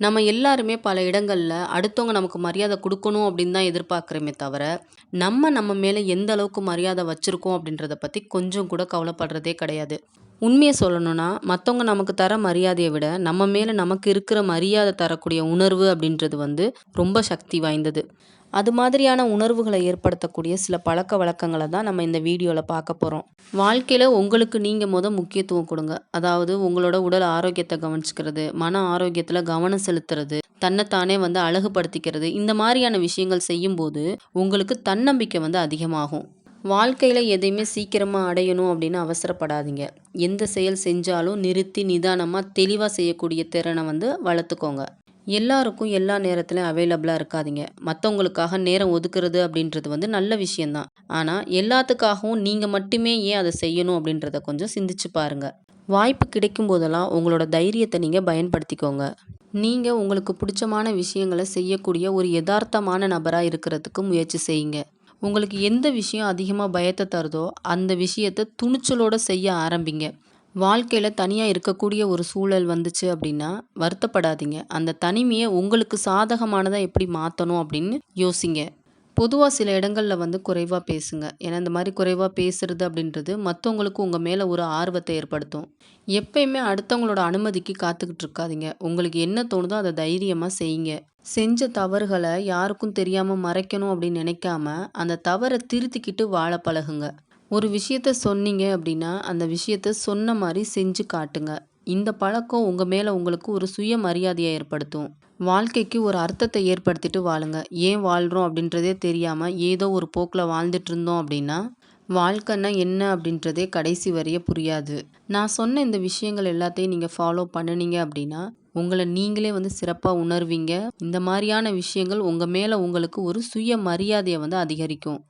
நம்ம எல்லாருமே பல இடங்களில் அடுத்தவங்க நமக்கு மரியாதை கொடுக்கணும் அப்படின்னு தான் எதிர்பார்க்குறோமே தவிர, நம்ம நம்ம மேலே எந்த அளவுக்கு மரியாதை வச்சுருக்கோம் அப்படின்றத பற்றி கொஞ்சம் கூட கவலைப்படுறதே கிடையாது. உண்மையை சொல்லணும்னா, மற்றவங்க நமக்கு தர மரியாதையை விட, நம்ம மேலே நமக்கு இருக்கிற மரியாதை தரக்கூடிய உணர்வு அப்படின்றது வந்து ரொம்ப சக்தி வாய்ந்தது. அது மாதிரியான உணர்வுகளை ஏற்படுத்தக்கூடிய சில பழக்க வழக்கங்களை தான் நம்ம இந்த வீடியோவில் பார்க்க போகிறோம் வாழ்க்கையில் உங்களுக்கு நீங்கள் மொதல் முக்கியத்துவம் கொடுங்க அதாவது உங்களோட உடல் ஆரோக்கியத்தை கவனிச்சுக்கிறது, மன ஆரோக்கியத்தில் கவனம் செலுத்துறது, தன்னைத்தானே வந்து அழகுபடுத்திக்கிறது, இந்த மாதிரியான விஷயங்கள் செய்யும்போது, உங்களுக்கு தன்னம்பிக்கை வந்து அதிகமாகும். வாழ்க்கையில் எதையுமே சீக்கிரமாக அடையணும் அப்படின்னு அவசரப்படாதீங்க. எந்த செயல் செஞ்சாலும் நிறுத்தி நிதானமாக தெளிவாக செய்யக்கூடிய திறனை வந்து வளர்த்துக்கோங்க. எல்லாருக்கும் எல்லா நேரத்துலையும் அவைலபிளாக இருக்காதீங்க. மற்றவங்களுக்காக நேரம் ஒதுக்குறது அப்படின்றது வந்து நல்ல விஷயந்தான் ஆனால் எல்லாத்துக்காகவும் நீங்கள் மட்டுமே ஏன் அதை செய்யணும் அப்படின்றத கொஞ்சம் சிந்திச்சு பாருங்கள் வாய்ப்பு கிடைக்கும் போதெல்லாம் உங்களோட தைரியத்தை நீங்கள் பயன்படுத்திக்கோங்க. நீங்கள் உங்களுக்கு பிடிச்சமான விஷயங்களை செய்யக்கூடிய ஒரு எதார்த்தமான நபராக இருக்கிறதுக்கு முயற்சி செய்யுங்க. உங்களுக்கு எந்த விஷயம் அதிகமாக பயத்தை தருதோ, அந்த விஷயத்த துணிச்சலோடு செய்ய ஆரம்பிங்க. வாழ்க்கையில் தனியாக இருக்கக்கூடிய ஒரு சூழல் வந்துச்சு அப்படின்னா, வருத்தப்படாதீங்க. அந்த தனிமையை உங்களுக்கு சாதகமானதாக எப்படி மாற்றணும் அப்படின்னு யோசிங்க. பொதுவாக சில இடங்களில் வந்து குறைவாக பேசுங்க. ஏன்னா, இந்த மாதிரி குறைவாக பேசுறது அப்படின்றது மற்றவங்களுக்கு உங்கள் மேலே ஒரு ஆர்வத்தை ஏற்படுத்தும். எப்பயுமே அடுத்தவங்களோட அனுமதிக்கு காத்துக்கிட்டு இருக்காதீங்க. உங்களுக்கு என்ன தோணுதோ அதை தைரியமாக செய்யுங்க. செஞ்ச தவறுகளை யாருக்கும் தெரியாமல் மறைக்கணும் அப்படின்னு நினைக்காம, அந்த தவறை திருத்திக்கிட்டு வாழ பழகுங்க. ஒரு விஷயத்த சொன்னீங்க அப்படின்னா, அந்த விஷயத்த சொன்ன மாதிரி செஞ்சு காட்டுங்க. இந்த பழக்கம் உங்கள் மேலே உங்களுக்கு ஒரு சுயமரியாதைய ஏற்படுத்தும். வாழ்க்கைக்கு ஒரு அர்த்தத்தை ஏற்படுத்திட்டு வாழுங்க. ஏன் வாழ்கிறோம் அப்படின்றதே தெரியாமல் ஏதோ ஒரு போக்கில் வாழ்ந்துட்டு இருந்தோம் அப்படின்னா, வாழ்க்கைன்னா என்ன அப்படின்றதே கடைசி வரைய புரியாது. நான் சொன்ன இந்த விஷயங்கள் எல்லாத்தையும் நீங்கள் ஃபாலோ பண்ணுனீங்க அப்படின்னா, உங்களை நீங்களே வந்து சிறப்பாக உணர்வீங்க. இந்த மாதிரியான விஷயங்கள் உங்கள் மேலே உங்களுக்கு ஒரு சுய மரியாதையை வந்து அதிகரிக்கும்.